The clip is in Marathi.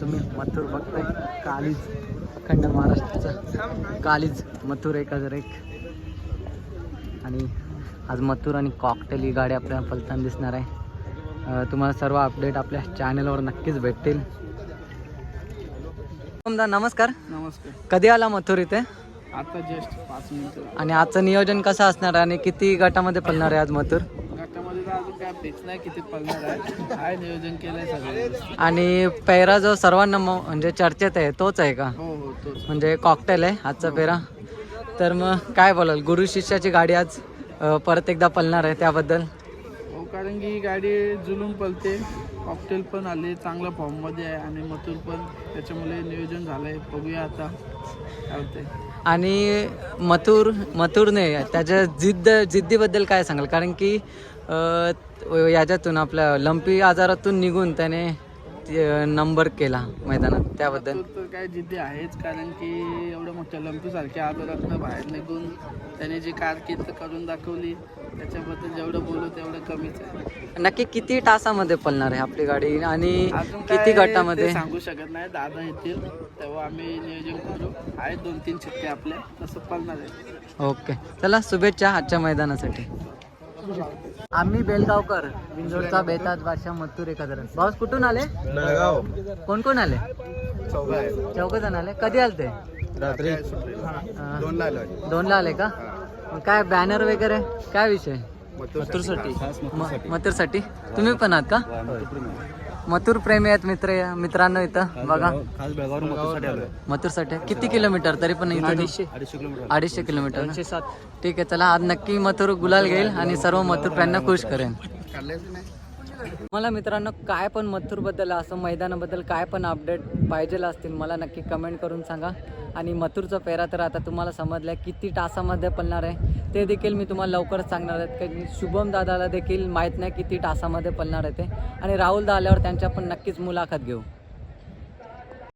तुम्ही मथुर बघताय. कालीज अखंड महाराष्ट्राचा कालीज मथुर एक हजार एक. आणि आज मथुर आणि कॉकटेल ही गाडी आपल्याला पलताना दिसणार आहे. तुम्हाला सर्व अपडेट आपल्या चॅनलवर नक्कीच भेटतील. नमस्कार. नमस्कार. कधी आला मथुर इथे? आता जस्ट पाच मिनिटं. आणि आजचं नियोजन कसं असणार आहे? आणि किती गटामध्ये पडणार आहे आज मथुर गटामध्ये तर अजून काय फिक्स नाही किती पडणार आहे. काय नियोजन केलंय सगळं आणि पेहरा जो सर्वांना म्हणजे चर्चेत आहे तोच आहे का? हो हो म्हणजे कॉकटेल आहे आजचा पेरा तर मग काय बोलाल गुरु शिष्याची गाडी आज अ, परत एकदा पलणार आहे त्याबद्दल? हो कारण की ही गाडी जुलून पलते. कॉकटेल पण आले चांगल्या फॉर्ममध्ये आहे आणि मथुर पण त्याच्यामुळे नियोजन झालंय. बघूया आता काय होतंय. आणि मथुर मथुरने त्याच्या जिद्द जिद्दीबद्दल काय सांगाल? कारण की याच्यातून आपल्या लंपी आजारातून निघून त्याने नंबर केला मैदानात त्याबद्दल. तर काय जिद्दी आहेच कारण की एवढं मोठ्या लंपीसारख्या आजारातनं बाहेर निघून त्याने जी कारकीर्द करून दाखवली त्याच्याबद्दल जेवढं बोलू तेवढं कमीच आहे. नक्की किती तासामध्ये पलणार आहे आपली गाडी? आणि अजून किती गटामध्ये? सांगू शकत नाही दादा येतील तेव्हा आम्ही नियोजन करू. आहेत दोन तीन चिठ्ठे आपल्या तसं पळणार आहे. ओके चला शुभेच्छा आजच्या मैदानासाठी. आम्ही बेलगावकर बिंजोडचा बेतात बादशाह मथुर एखादं पाऊस कुठून आले? कोण कोण आले? चौघ. जण आले. कधी आले ते रात्री अं, दोन ला दोनला आले का? मग काय बॅनर वगैरे? काय विषय? मथुरसाठी. मथुरसाठी. तुम्ही पण आहात का? मथुर प्रेमी आहेत मित्र मित्रांनो इथं बघा. खास बेळगावरून मथुरसाठी आलोय. मथुरसाठी. किती किलोमीटर? तरी पण इथं अडीचशे अडीचशे किलोमीटर. अडीचशे किलोमीटर? ठीक आहे चला आज नक्की मथुर गुलाल घेईल आणि सर्व मथुर प्रेमींना खुश करेन. मला मित्रांनो काय पण मथुरबद्दल असं मैदानाबद्दल काय पण अपडेट पाहिजे असतील मला नक्की कमेंट करून सांगा. आणि मथुरचा पेरा तर आता तुम्हाला समजलं आहे किती तासामध्ये पळणार आहे ते देखील मी तुम्हाला लवकरच सांगणार आहेत कारण शुभम दादाला देखील माहीत नाही किती तासामध्ये पळणार आहे ते. आणि राहुल दा आल्यावर त्यांच्या पण नक्कीच मुलाखत घेऊ.